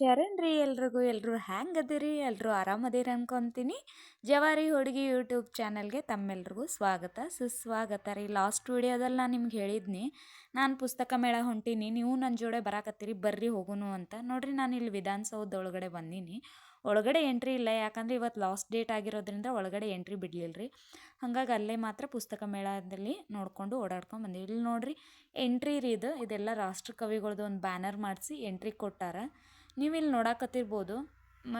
ಶರಣ್ರಿ ಎಲ್ರಿಗೂ ಎಲ್ಲರೂ ಹ್ಯಾಂಗದಿರಿ ಎಲ್ಲರೂ ಆರಾಮದಿರಿ ಅನ್ಕೊಂತೀನಿ. ಜವಾರಿ ಹುಡುಗಿ ಯೂಟ್ಯೂಬ್ ಚಾನಲ್ಗೆ ತಮ್ಮೆಲ್ರಿಗೂ ಸ್ವಾಗತ. ಸುಸ್ವಾಗತ ರೀ. ಲಾಸ್ಟ್ ವಿಡಿಯೋದಲ್ಲಿ ನಾನು ನಿಮ್ಗೆ ಹೇಳಿದ್ನಿ. ನಾನು ಪುಸ್ತಕ ಮೇಳ ಹೊಂಟೀನಿ. ನೀವು ನನ್ನ ಜೋಡೆ ಬರಾಕತ್ತೀರಿ, ಬರ್ರಿ ಹೋಗುನು ಅಂತ. ನೋಡ್ರಿ ನಾನು ಇಲ್ಲಿ ವಿಧಾನಸೌಧ ಒಳಗಡೆ ಬಂದೀನಿ. ಒಳಗಡೆ ಎಂಟ್ರಿ ಇಲ್ಲ. ಯಾಕಂದ್ರೆ ಇವತ್ತು ಲಾಸ್ಟ್ ಡೇಟ್ ಆಗಿರೋದ್ರಿಂದ ಒಳಗಡೆ ಎಂಟ್ರಿ ಬಿಡಲಿಲ್ಲ ರೀ. ಹಾಗಾಗಿ ಅಲ್ಲೇ ಮಾತ್ರ ಪುಸ್ತಕ ಮೇಳದಲ್ಲಿ ನೋಡಿಕೊಂಡು ಓಡಾಡ್ಕೊಂಡು ಬಂದೆ ಇಲ್ಲಿ ನೋಡ್ರಿ, ಎಂಟ್ರಿ ರೀ ಇದು. ಇದೆಲ್ಲ ರಾಷ್ಟ್ರ ಕವಿಗಳದ್ದು ಒಂದು ಬ್ಯಾನರ್ ಮಾಡಿಸಿ ಎಂಟ್ರಿ ಕೊಟ್ಟಾರ. ನೀವು ಇಲ್ಲಿ ನೋಡಾಕತ್ತಿರ್ಬೋದು, ಮ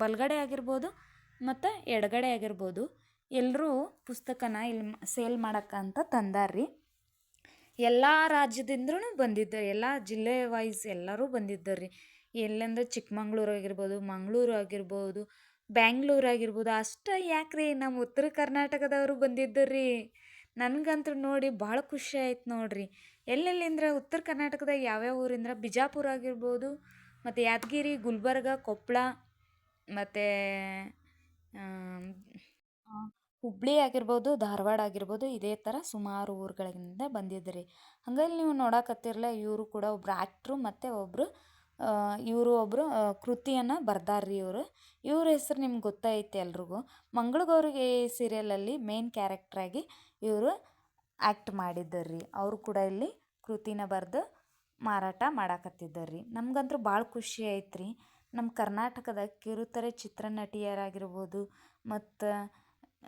ಬಲಗಡೆ ಆಗಿರ್ಬೋದು ಮತ್ತು ಎಡಗಡೆ ಆಗಿರ್ಬೋದು. ಎಲ್ಲರೂ ಪುಸ್ತಕನ ಇಲ್ಲಿ ಸೇಲ್ ಮಾಡೋಕ್ಕಂತ ತಂದಾರ್ರಿ. ಎಲ್ಲ ರಾಜ್ಯದಿಂದ್ರೂ ಬಂದಿದ್ದ, ಎಲ್ಲ ಜಿಲ್ಲೆ ವೈಸ್ ಎಲ್ಲರೂ ಬಂದಿದ್ದಾರೆ ಎಲ್ಲಂದ್ರೆ ಚಿಕ್ಕಮಂಗ್ಳೂರು ಆಗಿರ್ಬೋದು, ಮಂಗಳೂರು ಆಗಿರ್ಬೋದು, ಬ್ಯಾಂಗ್ಳೂರು ಆಗಿರ್ಬೋದು, ಅಷ್ಟೇ ಯಾಕ್ರಿ ನಮ್ಮ ಉತ್ತರ ಕರ್ನಾಟಕದವರು ಬಂದಿದ್ದರ್ರಿ. ನನಗಂತೂ ನೋಡಿ ಭಾಳ ಖುಷಿ ಆಯ್ತು ನೋಡಿರಿ. ಎಲ್ಲೆಲ್ಲಿಂದ್ರೆ ಉತ್ತರ ಕರ್ನಾಟಕದಾಗ ಯಾವ್ಯಾವ ಊರಿಂದ ಬಿಜಾಪುರ ಆಗಿರ್ಬೋದು ಮತ್ತು ಯಾದಗಿರಿ, ಗುಲ್ಬರ್ಗ ಕೊಪ್ಪಳ ಮತ್ತು ಹುಬ್ಬಳ್ಳಿ ಆಗಿರ್ಬೋದು, ಧಾರವಾಡ ಆಗಿರ್ಬೋದು ಇದೇ ಥರ ಸುಮಾರು ಊರುಗಳಿಂದ ಬಂದಿದ್ರಿ ಹಂಗಾಗಿ ನೀವು ನೋಡಕತ್ತಿರಲ್ಲ, ಇವರು ಕೂಡ ಒಬ್ರು ಆ್ಯಕ್ಟ್ರು ಮತ್ತು ಒಬ್ಬರು ಇವರು ಒಬ್ಬರು ಕೃತಿಯನ್ನು ಬರ್ದಾರ್ರಿ ಇವರು. ಇವ್ರ ಹೆಸರು ನಿಮ್ಗೆ ಗೊತ್ತೈತೆ ಎಲ್ರಿಗೂ. ಮಂಗಳಗೌರಿಗೆ ಸೀರಿಯಲಲ್ಲಿ ಮೇನ್ ಕ್ಯಾರೆಕ್ಟ್ರಾಗಿ ಇವರು ಆ್ಯಕ್ಟ್ ಮಾಡಿದ್ದರ್ರಿ ಅವರು ಕೂಡ ಇಲ್ಲಿ ಕೃತಿನ ಬರೆದು ಮಾರಾಟ ಮಾಡಾಕತ್ತಿದ್ದಾರ್ರಿ ನಮ್ಗಂತೂ ಭಾಳ ಖುಷಿ ಐತ್ರಿ. ನಮ್ಮ ಕರ್ನಾಟಕದ ಕಿರುತೆರೆ ಚಿತ್ರನಟಿಯರಾಗಿರ್ಬೋದು ಮತ್ತು,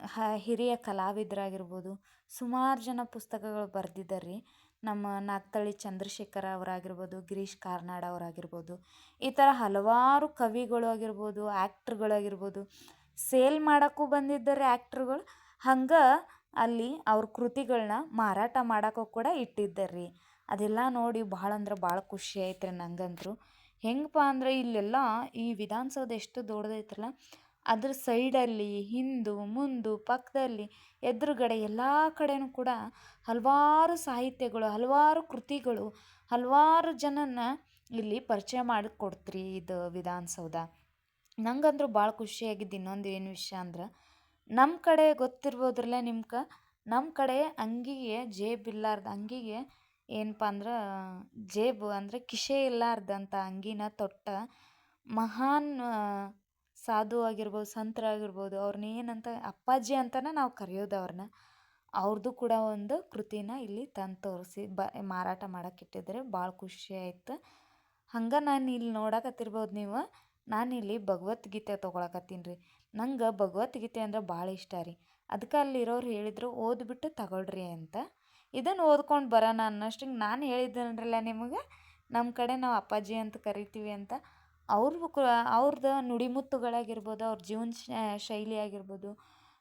ಹ, ಹಿರಿಯ ಕಲಾವಿದರಾಗಿರ್ಬೋದು ಸುಮಾರು ಜನ ಪುಸ್ತಕಗಳು ಬರ್ದಿದ್ದಾರೆ. ನಮ್ಮ ನಾಗ್ತಳಿ ಚಂದ್ರಶೇಖರ ಅವರಾಗಿರ್ಬೋದು, ಗಿರೀಶ್ ಕಾರ್ನಾಡ್ ಅವರಾಗಿರ್ಬೋದು, ಈ ಥರ ಹಲವಾರು ಕವಿಗಳು ಆಗಿರ್ಬೋದು ಆ್ಯಕ್ಟ್ರುಗಳಾಗಿರ್ಬೋದು ಸೇಲ್ ಮಾಡೋಕ್ಕೂ ಬಂದಿದ್ದಾರೆ ಆ್ಯಕ್ಟ್ರುಗಳು ಹಂಗೆ ಅಲ್ಲಿ ಅವ್ರ ಕೃತಿಗಳನ್ನ ಮಾರಾಟ ಮಾಡೋಕ್ಕೂ ಕೂಡ ಇಟ್ಟಿದ್ದಾರ್ರಿ ಅದೆಲ್ಲ ನೋಡಿ ಭಾಳ ಅಂದ್ರೆ ಭಾಳ ಖುಷಿ ಆಯ್ತು ರೀ ನಂಗಂತೂ. ಹೆಂಗಪ್ಪ ಅಂದ್ರೆ ಇಲ್ಲೆಲ್ಲ ಈ ವಿಧಾನಸೌಧ ಎಷ್ಟು ದೊಡ್ಡದೈತಲ್ಲ ಅದ್ರ ಸೈಡಲ್ಲಿ, ಹಿಂದು, ಮುಂದು ಪಕ್ಕದಲ್ಲಿ ಎದುರುಗಡೆ ಎಲ್ಲ ಕಡೆನೂ ಕೂಡ ಹಲವಾರು ಸಾಹಿತ್ಯಗಳು, ಹಲವಾರು ಕೃತಿಗಳು, ಹಲವಾರು ಜನನ ಇಲ್ಲಿ ಪರಿಚಯ ಮಾಡಿ ಕೊಡ್ತ್ರಿ ಇದು ವಿಧಾನಸೌಧ. ನಂಗಂದ್ರೂ ಭಾಳ ಖುಷಿಯಾಗಿದ್ದು ಇನ್ನೊಂದು ಏನು ವಿಷಯ ಅಂದ್ರೆ ನಮ್ಮ ಕಡೆ ಗೊತ್ತಿರ್ಬೋದ್ರಲ್ಲೇ ನಿಮ್ಗೆ ನಮ್ಮ ಕಡೆ ಅಂಗಿಗೆ ಜೇಬಿಲ್ಲಾರ್ದ ಅಂಗಿಗೆ ಏನಪ್ಪ ಅಂದ್ರೆ ಜೇಬು ಅಂದರೆ ಕಿಸೆ ಇಲ್ಲಾರ್ದಂಥ ಅಂಗಿನ ತೊಟ್ಟ. ಮಹಾನ್ ಸಾಧು ಆಗಿರ್ಬೋದು ಸಂತರಾಗಿರ್ಬೋದು ಅವ್ರನ್ನ ಏನಂತ ಅಪ್ಪಾಜಿ ಅಂತನೇ ನಾವು ಕರೆಯೋದು ಅವ್ರನ್ನ ಅವ್ರದ್ದು ಕೂಡ ಒಂದು ಕೃತಿನ ಇಲ್ಲಿ ತಂದು ತೋರಿಸಿ, ಬ, ಮಾರಾಟ ಮಾಡಕ್ಕೆ ಭಾಳ ಖುಷಿ ಆಯ್ತು. ಹಂಗೆ ನಾನು ಇಲ್ಲಿ ನೋಡಕತ್ತಿರ್ಬೋದು ನೀವು. ನಾನಿಲ್ಲಿ ಭಗವದ್ಗೀತೆ ತೊಗೊಳಕತ್ತೀನಿ ರೀ. ನಂಗೆ ಭಗವದ್ಗೀತೆ ಅಂದ್ರೆ ಭಾಳ ಇಷ್ಟ ರೀ. ಅದಕ್ಕೆ ಅಲ್ಲಿರೋರು ಹೇಳಿದರು, ಓದ್ಬಿಟ್ಟು ತಗೊಳ್ರಿ ಅಂತ. ಇದನ್ನು ಓದ್ಕೊಂಡು ಬರೋಣ ಅನ್ನೋಷ್ಟಿಗೆ ನಾನು ಹೇಳಿದ್ದೇನಲ್ಲ ನಿಮಗೆ? ನಮ್ಮ ಕಡೆ ನಾವು ಅಪ್ಪಾಜಿ ಅಂತ ಕರಿತೀವಿ ಅಂತ. ಅವ್ರಿಗೂ ಕೂಡ ಅವ್ರದ್ದು ನುಡಿಮುತ್ತುಗಳಾಗಿರ್ಬೋದು, ಅವ್ರ ಜೀವನ ಶೈಲಿ ಆಗಿರ್ಬೋದು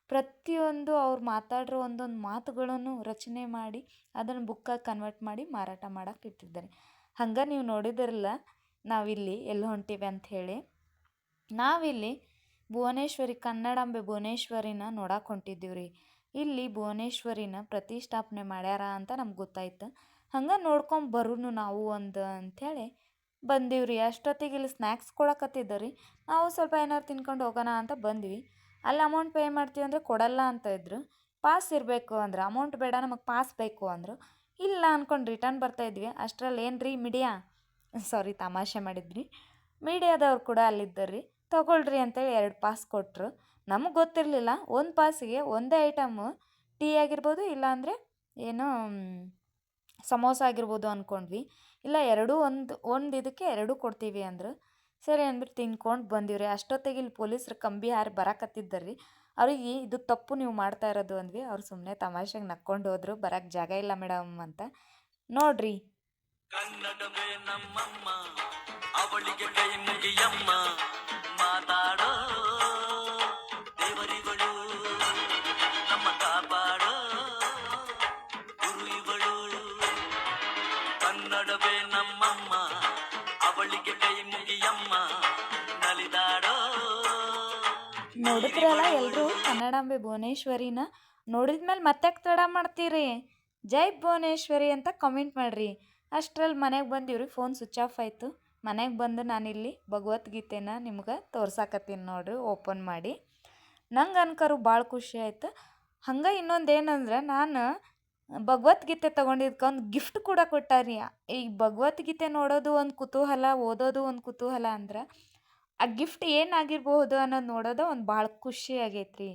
ಪ್ರತಿಯೊಂದು ಅವ್ರು ಮಾತಾಡಿರೋ ಒಂದೊಂದು ಮಾತುಗಳನ್ನು ರಚನೆ ಮಾಡಿ ಅದನ್ನು ಬುಕ್ಕಾಗಿ ಕನ್ವರ್ಟ್ ಮಾಡಿ ಮಾರಾಟ ಮಾಡಕ್ಕೆ ಇಟ್ಟಿದ್ದಾರೆ. ಹಂಗೆ ನೀವು ನೋಡಿದಿರಲ್ಲ, ನಾವಿಲ್ಲಿ ಎಲ್ಲಿ ಹೊಂಟೀವಿ ಅಂತ ಹೇಳಿ. ನಾವಿಲ್ಲಿ ಭುವನೇಶ್ವರಿ ಕನ್ನಡಾಂಬೆ ಭುವನೇಶ್ವರಿನ ನೋಡಕ್ಕೆ ಹೊಂಟಿದ್ದೀವಿ ರೀ ಇಲ್ಲಿ ಭುವನೇಶ್ವರಿನ ಪ್ರತಿಷ್ಠಾಪನೆ ಮಾಡ್ಯಾರ ಅಂತ ನಮ್ಗೆ ಗೊತ್ತಾಯ್ತು. ಹಂಗೆ ನೋಡ್ಕೊಂಡು ಬರೋನು ನಾವು ಒಂದು ಅಂಥೇಳಿ ಬಂದೀವಿ ರೀ ಅಷ್ಟೊತ್ತಿಗೆ ಇಲ್ಲಿ ಸ್ನ್ಯಾಕ್ಸ್ ಕೊಡಕತ್ತಿದ್ದ ರೀ ನಾವು ಸ್ವಲ್ಪ ಏನಾರು ತಿನ್ಕೊಂಡು ಹೋಗೋಣ ಅಂತ ಬಂದ್ವಿ. ಅಲ್ಲಿ ಅಮೌಂಟ್ ಪೇ ಮಾಡ್ತೀವಿ ಅಂದರೆ ಕೊಡಲ್ಲ ಅಂತ ಇದ್ರು. ಪಾಸ್ ಇರಬೇಕು ಅಂದ್ರೆ. ಅಮೌಂಟ್ ಬೇಡ, ನಮಗೆ ಪಾಸ್ ಬೇಕು ಅಂದರು. ಇಲ್ಲ ಅಂದ್ಕೊಂಡು ರಿಟರ್ನ್ ಬರ್ತಾ ಇದ್ವಿ. ಅಷ್ಟರಲ್ಲಿ ಏನು ರೀ ಮೀಡಿಯಾ ಸಾರಿ ತಮಾಷೆ ಮಾಡಿದ್ರಿ. ಮೀಡಿಯಾದವ್ರು ಕೂಡ ಅಲ್ಲಿದ್ದರ್ರಿ ತಗೊಳ್ರಿ ಅಂತೇಳಿ ಎರಡು ಪಾಸ್ ಕೊಟ್ಟರು ನಮಗೆ ಗೊತ್ತಿರಲಿಲ್ಲ. ಒಂದು ಪಾಸಿಗೆ ಒಂದೇ ಐಟಮ್ಮು ಟೀ ಆಗಿರ್ಬೋದು, ಇಲ್ಲಾಂದರೆ ಏನು ಸಮೋಸ ಆಗಿರ್ಬೋದು ಅಂದ್ಕೊಂಡ್ವಿ ಇಲ್ಲ, ಎರಡೂ ಒಂದು ಒಂದು ಇದಕ್ಕೆ ಎರಡೂ ಕೊಡ್ತೀವಿ ಅಂದರು. ಸರಿ ಅಂದ್ಬಿಟ್ಟು ತಿನ್ಕೊಂಡು ಬಂದೀವಿ ರೀ ಅಷ್ಟೊತ್ತಿಗೆ ಇಲ್ಲಿ ಪೊಲೀಸ್ರು ಕಂಬಿ ಹಾರಿ ರೀ ಅವ್ರಿಗೆ ಇದು ತಪ್ಪು ನೀವು ಮಾಡ್ತಾ ಇರೋದು ಅಂದ್ವಿ. ಅವ್ರು ಸುಮ್ಮನೆ ತಮಾಷೆಗೆ ನಕ್ಕೊಂಡು ಹೋದ್ರು. ಬರಕ್ಕೆ ಜಾಗ ಇಲ್ಲ ಮೇಡಮ್ ಅಂತ. ನೋಡ್ರಿ. ಅವಳಿಗೆ ಕೈ ಮುಗಿಯಮ್ಮ. ಮಾತಾಡೋ ನೋಡಿದ್ರಲ್ಲ ಎಲ್ಲರೂ ಕನ್ನಡಾಂಬೆ ಭುವನೇಶ್ವರಿನ ನೋಡಿದ್ಮೇಲೆ ಮತ್ತೆ ತಡ ಮಾಡ್ತೀರಿ? ಜೈ ಭುವನೇಶ್ವರಿ ಅಂತ ಕಮೆಂಟ್ ಮಾಡಿರಿ. ಅಷ್ಟರಲ್ಲಿ ಮನೆಗೆ ಬಂದೀವ್ರಿ ಫೋನ್ ಸ್ವಿಚ್ ಆಫ್ ಆಯಿತು. ಮನೆಗೆ ಬಂದು ನಾನಿಲ್ಲಿ ಭಗವದ್ಗೀತೆನ ನಿಮ್ಗೆ ತೋರ್ಸಾಕತ್ತೀನಿ ನೋಡ್ರಿ ಓಪನ್ ಮಾಡಿ. ನಂಗೆ ಅನ್ಕರು ಭಾಳ ಖುಷಿ ಆಯ್ತು. ಹಂಗೆ ಇನ್ನೊಂದು ಏನಂದ್ರೆ ನಾನು ಭಗವದ್ಗೀತೆ ತೊಗೊಂಡಿದ್ಕೆ ಒಂದು ಗಿಫ್ಟ್ ಕೂಡ ಕೊಟ್ಟಾರಿ. ಈ ಭಗವದ್ಗೀತೆ ನೋಡೋದು ಒಂದು ಕುತೂಹಲ, ಓದೋದು ಒಂದು ಕುತೂಹಲ ಅಂದ್ರೆ ಆ ಗಿಫ್ಟ್ ಏನಾಗಿರ್ಬಹುದು ಅನ್ನೋದು ನೋಡೋದು ಒಂದು ಭಾಳ ಖುಷಿ ಆಗೈತ್ರಿ.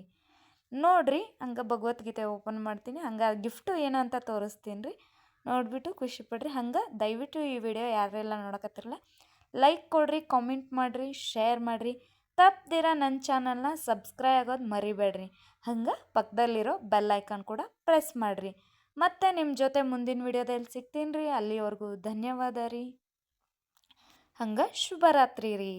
ನೋಡ್ರಿ, ಹಂಗೆ ಭಗವದ್ಗೀತೆ ಓಪನ್ ಮಾಡ್ತೀನಿ. ಹಂಗೆ ಗಿಫ್ಟು ಏನು ಅಂತ ತೋರಿಸ್ತೀನಿ ರೀ ನೋಡಿಬಿಟ್ಟು ಖುಷಿ ಪಡ್ರಿ. ಹಂಗೆ ದಯವಿಟ್ಟು ಈ ವಿಡಿಯೋ ಯಾರೆಲ್ಲ ನೋಡಕತ್ತಿರಲ್ಲ ಲೈಕ್ ಕೊಡ್ರಿ ಕಾಮೆಂಟ್ ಮಾಡಿರಿ ಶೇರ್ ಮಾಡಿರಿ. ತಪ್ಪದಿರ ನನ್ನ ಚಾನಲ್ನ ಸಬ್ಸ್ಕ್ರೈಬ್ ಆಗೋದು ಮರಿಬೇಡ್ರಿ. ಹಂಗೆ ಪಕ್ಕದಲ್ಲಿರೋ ಬೆಲ್ ಐಕಾನ್ ಕೂಡ ಪ್ರೆಸ್ ಮಾಡಿರಿ. ಮತ್ತೆ ನಿಮ್ಮ ಜೊತೆ ಮುಂದಿನ ವಿಡಿಯೋದಲ್ಲಿ ಸಿಗ್ತೀನಿ ರೀ ಅಲ್ಲಿವರೆಗೂ ಧನ್ಯವಾದ ರೀ. ಹಂಗೆ ಶುಭರಾತ್ರಿ ರೀ.